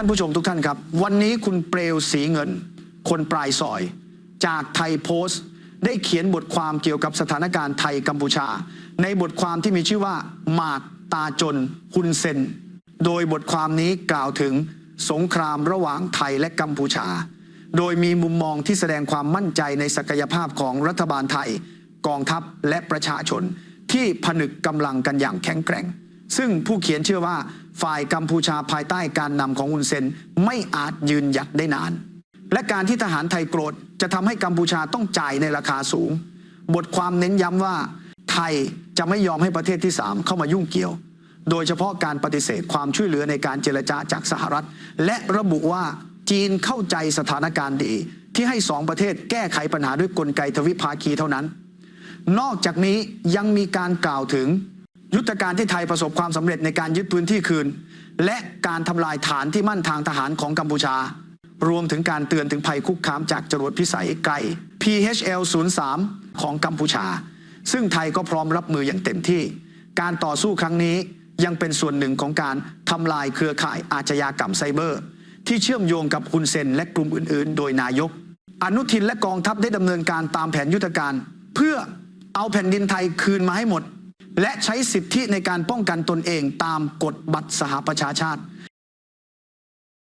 านผู้ชมทุกท่านครับ วันนี้คุณเปลวสีเงิน คนปลายซอย จากไทยโพสต์ ได้เขียนบทความเกี่ยวกับสถานการณ์ไทยกัมพูชา ในบทความที่มีชื่อว่าหมากตาจนฮุนเซน โดยบทความนี้กล่าวถึงสงครามระหว่างไทยและกัมพูชา โดยมีมุมมองที่แสดงความมั่นใจในศักยภาพของรัฐบาลไทย กองทัพและประชาชน ที่ผนึกกำลังกันอย่างแข็งแกร่ง ซึ่งผู้เขียนเชื่อว่า ฝ่ายกัมพูชาภายใต้การนำของอุนเซนไม่อาจยืนหยัดได้นาน และการที่ทหารไทยโกรธจะทำให้กัมพูชาต้องจ่ายในราคาสูง บทความเน้นย้ำว่า ไทยจะไม่ยอมให้ประเทศที่ 3 เข้ามายุ่งเกี่ยว โดยเฉพาะการปฏิเสธความช่วยเหลือในการเจรจาจากสหรัฐ และระบุว่าจีนเข้าใจสถานการณ์ดี ที่ให้สองประเทศแก้ไขปัญหาด้วยกลไกทวิภาคีเท่านั้น นอกจากนี้ยังมีการกล่าวถึง ยุทธการที่ไทยประสบความสำเร็จในการยึดพื้นที่คืน และการทำลายฐานที่มั่นทางทหารของกัมพูชา รวมถึงการเตือนถึงภัยคุกคามจากจรวดพิสัยไกล PHL 03ของกัมพูชา ซึ่งไทยก็พร้อมรับมืออย่างเต็มที่ การต่อสู้ครั้งนี้ยังเป็นส่วนหนึ่งของการทำลายเครือข่ายอาชญากรรมไซเบอร์ ที่เชื่อมโยงกับฮุนเซนและกลุ่มอื่น ๆ โดยนายก อนุทินและกองทัพได้ดำเนินการตามแผนยุทธการ เพื่อเอาแผ่นดินไทยคืนมาให้หมด และใช้สิทธิในการป้องกันตนเองตามกฎบัตรสหประชาชาติ